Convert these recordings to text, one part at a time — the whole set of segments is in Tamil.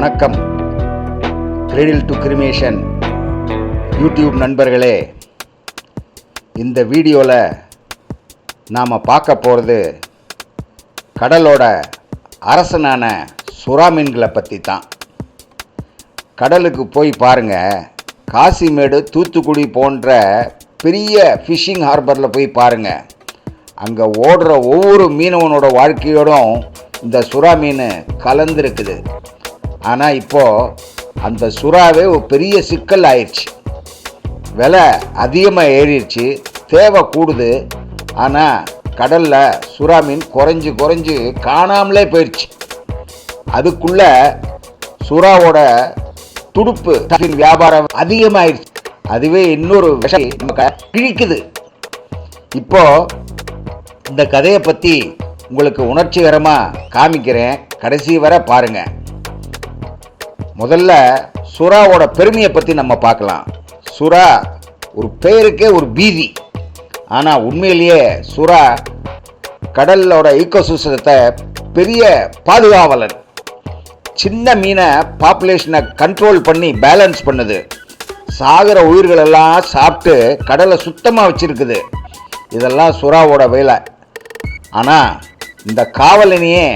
வணக்கம். கிரெடில் டு கிரிமேஷன் யூடியூப் நண்பர்களே இந்த வீடியோவில் நாம் பார்க்க போகிறது கடலோட அரசனான சுறா மீன்களை பற்றி தான் கடலுக்கு போய் பாருங்கள் காசிமேடு தூத்துக்குடி போன்ற பெரிய ஃபிஷிங் ஹார்பரில் போய் பாருங்கள் அங்கே ஓடுற ஒவ்வொரு மீனவனோட வாழ்க்கையோடும் இந்த சுறா மீன் கலந்துருக்குது. ஆனால் இப்போது அந்த சுறாவே ஒரு பெரிய சிக்கல் ஆயிடுச்சு விலை அதிகமாக ஏறிடுச்சு தேவை கூடுது. ஆனால் கடலில் சுறா மீன் குறைஞ்சி குறைஞ்சி காணாமலே போயிடுச்சு. அதுக்குள்ளே சுறாவோட துடுப்பு வியாபாரம் அதிகமாயிடுச்சு. அதுவே இன்னொரு விஷயம் நமக்கு கிழிக்குது. இப்போ இந்த கதையை பற்றி உங்களுக்கு உணர்ச்சிகரமாக காமிக்கிறேன். கடைசி வரை பாருங்கள் முதல்ல சுறாவோட பெருமையை பற்றி நம்ம பார்க்கலாம். சுறா ஒரு பெயருக்கே ஒரு பீதி. ஆனால் உண்மையிலேயே சுறா கடலோட ஈக்கோசிஸ்டத்தை பெரிய பாதுகாவலன். சின்ன மீனை பாப்புலேஷனை கண்ட்ரோல் பண்ணி பேலன்ஸ் பண்ணுது. சாகிற உயிர்களெல்லாம் சாப்பிட்டு கடலை சுத்தமாக வச்சிருக்குது. இதெல்லாம் சுறாவோட வேலை. ஆனால் இந்த காவலனையே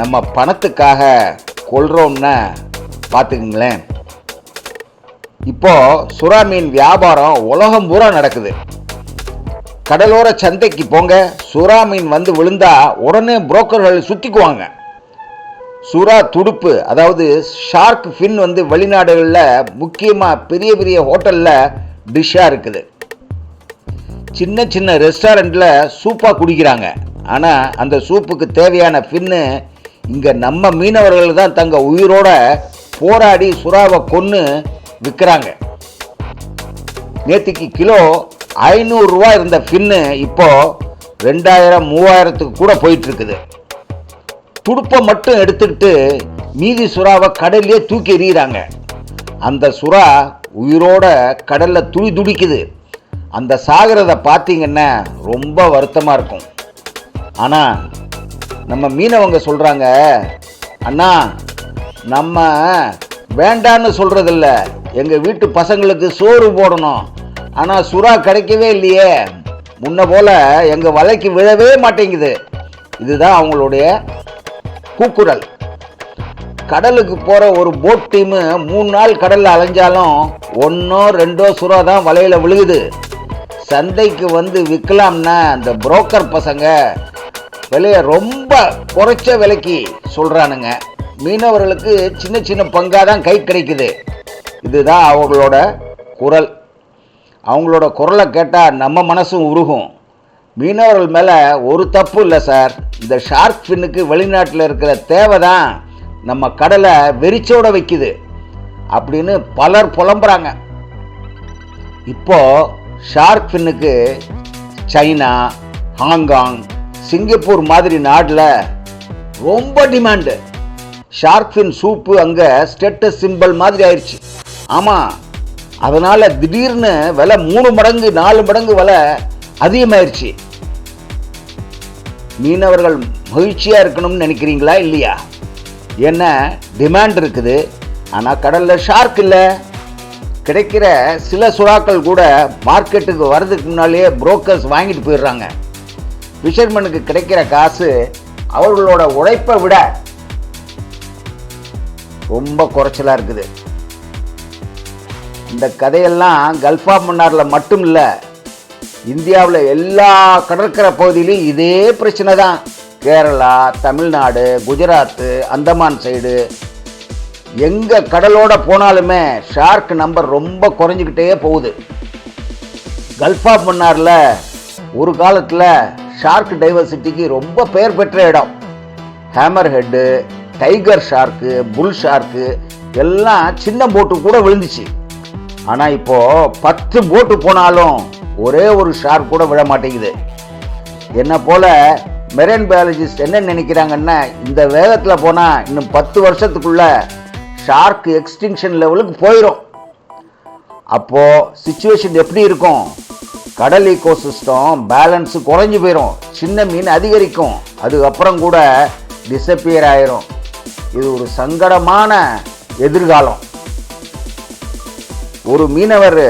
நம்ம பணத்துக்காக கொள்கிறோம்னா பார்த்துக்குங்களேன். இப்போ சுறா மீன் வியாபாரம் உலகம் பூரா நடக்குது. கடலோர சந்தைக்கு போங்க சுறா மீன் வந்து விழுந்தா உடனே புரோக்கர்கள் சுற்றிக்குவாங்க சுறா துடுப்பு அதாவது ஷார்க் ஃபின் வந்து வெளிநாடுகளில் முக்கியமாக பெரிய பெரிய ஹோட்டலில் டிஷ்ஷாக இருக்குது. சின்ன சின்ன ரெஸ்டாரண்ட்டில் சூப்பாக குடிக்கிறாங்க. ஆனால் அந்த சூப்புக்கு தேவையான ஃபின்னு இங்கே நம்ம மீனவர்கள் தான் தங்க உயிரோட போராடி சுறாவை கொன்று விற்கிறாங்க நேற்றுக்கு கிலோ ஐநூறுரூவா இருந்த ஃபின்னு இப்போது ரெண்டாயிரம் மூவாயிரத்துக்கு கூட போயிட்டுருக்குது. துடுப்பை மட்டும் எடுத்துக்கிட்டு மீதி சுறாவை கடல்லே தூக்கி எறிகிறாங்க. அந்த சுறா உயிரோட கடலில் துடி துடிக்குது. அந்த சாகிறத பார்த்தீங்கன்னா ரொம்ப வருத்தமாக இருக்கும். ஆனால் நம்ம மீனவங்க சொல்கிறாங்க அண்ணா நம்ம வேண்டான்னு சொல்கிறதில்ல எங்கள் வீட்டு பசங்களுக்கு சோறு போடணும். ஆனால் சுறா கிடைக்கவே இல்லையே. முன்ன போல் எங்கள் வலைக்கு விழவே மாட்டேங்குது. இதுதான் அவங்களுடைய கூக்குரல். கடலுக்கு போகிற ஒரு போட் டீமு மூணு நாள் கடலில் அலைஞ்சாலும் ஒன்றோ ரெண்டோ சுறா தான் வலையில் விழுகுது. சந்தைக்கு வந்து விற்கலாம்னா அந்த புரோக்கர் பசங்க விலையை ரொம்ப குறைச்ச விலைக்கு சொல்கிறானுங்க மீனவர்களுக்கு சின்ன சின்ன பங்காக தான் கை கிடைக்குது. இதுதான் அவங்களோட குரல். அவங்களோட குரலை கேட்டால் நம்ம மனசும் உருகும். மீனவர்கள் மேலே ஒரு தப்பு இல்லை சார். இந்த ஷார்க் ஃபின்னுக்கு வெளிநாட்டில் இருக்கிற தேவை தான் நம்ம கடலை வெறிச்சோட வைக்குது அப்படின்னு பலர் புலம்புறாங்க. இப்போ ஷார்க் ஃபின்னுக்கு சைனா ஹாங்காங் சிங்கப்பூர் மாதிரி நாட்டில் ரொம்ப டிமாண்டு ஷார்க்ஃபின் சூப்பு அங்கே ஸ்டேட்டஸ் சிம்பிள் மாதிரி ஆயிடுச்சு ஆமாம் அதனால் திடீர்னு விலை மூணு மடங்கு நாலு மடங்கு விலை அதிகமாயிருச்சு. மீனவர்கள் மகிழ்ச்சியாக இருக்கணும்னு நினைக்கிறீங்களா இல்லையா? என்ன டிமாண்ட் இருக்குது. ஆனால் கடலில் ஷார்க் இல்லை. கிடைக்கிற சில சுறாக்கள் கூட மார்க்கெட்டுக்கு வர்றதுக்கு முன்னாலேயே புரோக்கர்ஸ் வாங்கிட்டு போயிடுறாங்க. ஃபிஷர்மனுக்கு கிடைக்கிற காசு அவர்களோட உழைப்பை விட ரொம்ப குறைச்சலாக இருக்குது. இந்த கதையெல்லாம் கல்ஃபா மன்னாரில் மட்டும் இல்லை இந்தியாவில் எல்லா கடற்கரை பகுதியிலையும் இதே பிரச்சனை தான். கேரளா தமிழ்நாடு குஜராத்து அந்தமான் சைடு எங்கே கடலோட போனாலுமே ஷார்க் நம்பர் ரொம்ப குறைஞ்சிக்கிட்டே போகுது. கல்ஃப் ஆஃப் மன்னாரில் ஒரு காலத்தில் ஷார்க் டைவர்சிட்டிக்கு ரொம்ப பெயர் பெற்ற இடம். Hammer head tiger shark bull shark எல்லாம் சின்ன போட்டு கூட விழுந்துச்சு. ஆனால் இப்போது பத்து போட்டு போனாலும் ஒரே ஒரு ஷார்க் கூட விழ மாட்டேங்குது. என்னை போல் மெரைன் பயாலஜிஸ்ட் என்ன நினைக்கிறாங்கன்னா இந்த வேகத்தில் போனால் இன்னும் பத்து வருஷத்துக்குள்ள ஷார்க் எக்ஸ்டிங்ஷன் லெவலுக்கு போயிடும் அப்போது சுச்சுவேஷன் எப்படி இருக்கும்? கடல் ஈகோசிஸ்டம் பேலன்ஸு குறைஞ்சி போயிடும் சின்ன மீன் அதிகரிக்கும். அதுக்கப்புறம் கூட டிசப்பியர் ஆயிரும். இது ஒரு சங்கடமான எதிர்காலம். ஒரு மீனவர்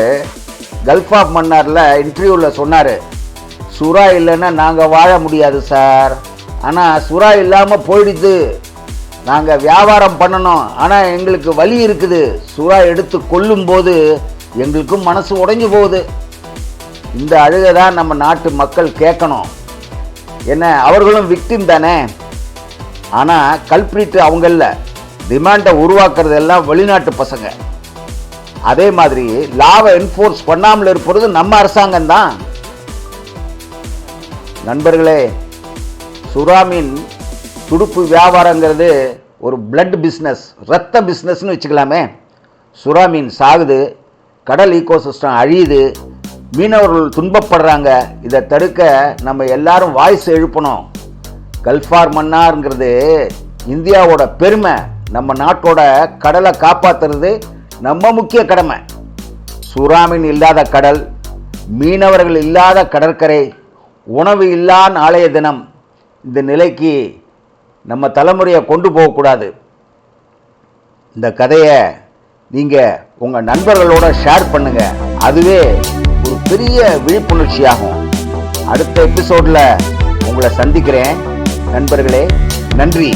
கல்ஃப் ஆஃப் மன்னாரில் இன்டர்வியூவில் சொன்னார் சுறா இல்லைன்னா நாங்கள் வாழ முடியாது சார் ஆனால் சுறா இல்லாமல் போயிடுது. நாங்கள் வியாபாரம் பண்ணணும். ஆனால் எங்களுக்கு வலி இருக்குது. சுறா எடுத்து கொல்லும்போது எங்களுக்கும் மனசு உடைஞ்சு போகுது. இந்த அழுகை தான் நம்ம நாட்டு மக்கள் கேட்கணும். என்ன அவர்களும் விக்டிம் தானே? ஆனால் கல்பிரிட்டு அவங்கள டிமாண்டை உருவாக்குறது எல்லாம் வெளிநாட்டு பசங்க. அதே மாதிரி லாவை என்ஃபோர்ஸ் பண்ணாமல் இருப்பது நம்ம அரசாங்கம் தான். நண்பர்களே சுறாமின் துடுப்பு வியாபாரங்கிறது ஒரு பிளட் பிஸ்னஸ் ரத்த பிஸ்னஸ்னு வச்சுக்கலாமே. சுறாமீன் சாகுது கடல் ஈகோசிஸ்டம் அழியுது மீனவர்கள் துன்பப்படுறாங்க. இதை தடுக்க நம்ம எல்லாரும் வாய்ஸ் எழுப்பணும். கல்ஃபார் மன்னாருங்கிறது இந்தியாவோட பெருமை நம்ம நாட்டோட கடலை காப்பாற்றுறது நம்ம முக்கிய கடமை. சுறாமீன் இல்லாத கடல் மீனவர்கள் இல்லாத கடற்கரை உணவு இல்லா நாளைய தினம் இந்த நிலைக்கு நம்ம தலைமுறையை கொண்டு போகக்கூடாது. இந்த கதையை நீங்கள் உங்கள் நண்பர்களோட ஷேர் பண்ணுங்கள் அதுவே ஒரு பெரிய விழிப்புணர்ச்சியாகும். அடுத்த எபிசோடில் உங்களை சந்திக்கிறேன். நண்பர்களே நன்றி.